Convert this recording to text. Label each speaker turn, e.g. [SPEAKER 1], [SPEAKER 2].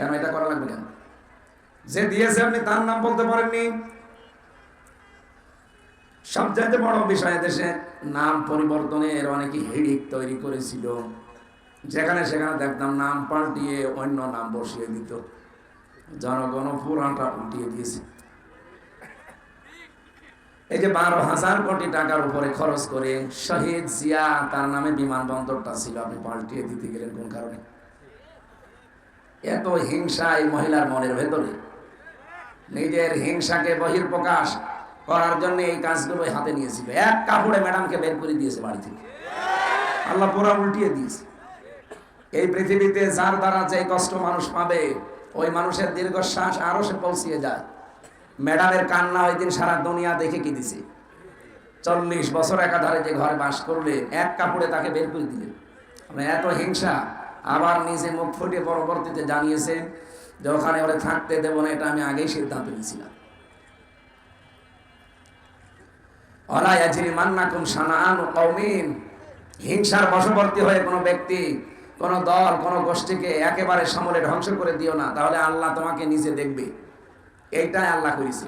[SPEAKER 1] কেন এটা করা লাগবে কেন? যে দিয়েছে আপনি তার নাম বলতে পারেননি। সবচাইতে বড় বিষয় দেশে নাম পরিবর্তনের অনেকে হিড়িক তৈরি করেছিল। যেখানে সেখানে দেখতাম নাম পাল্টিয়ে অন্য নাম বসিয়ে দিত। জনগণ পুরাটা উল্টিয়ে দিয়েছে। এই যে বারো হাজার কোটি টাকার উপরে খরচ করে শহীদ জিয়া তার নামে বিমানবন্দরটা ছিল, আপনি পাল্টিয়ে দিতে গেলেন কোন কারণে? এত হিংসা এই মহিলার মনের ভেতরে। নিজের হিংসাকে বহির্প্রকাশ করার জন্য এই কাজগুলো হাতে নিয়েছিল। এক কাপড়ে ম্যাডামকে বের করে দিয়েছে বাড়ি থেকে। আল্লাহ পুরা উল্টিয়ে দিয়েছে। এই পৃথিবীতে যার দ্বারা যে কষ্ট মানুষ পাবে, ওই মানুষের দীর্ঘশ্বাস আরও সে পৌঁছিয়ে যায়। ম্যাডামের কান্না ওই দিন সারা দুনিয়া দেখে কি দিছে? চল্লিশ বছর একাধারে যে ঘরে বাস করলে এক কাপড়ে তাকে বের করে দিলেন। মানে এত হিংসা আবার নিজে মুখ ফুটে পরবর্তীতে জানিয়েছে যে ওখানে ওরা থাকতে দেবো না, এটা আমি আগেই সিদ্ধান্ত নিয়েছিলাম। হিংসার বশবর্তী হয়ে কোনো ব্যক্তি, কোন দল, কোন গোষ্ঠীকে একেবারে সমলে ধ্বংস করে দিও না, তাহলে আল্লাহ তোমাকে নিজে দেখবে। এইটাই আল্লাহ করেছে।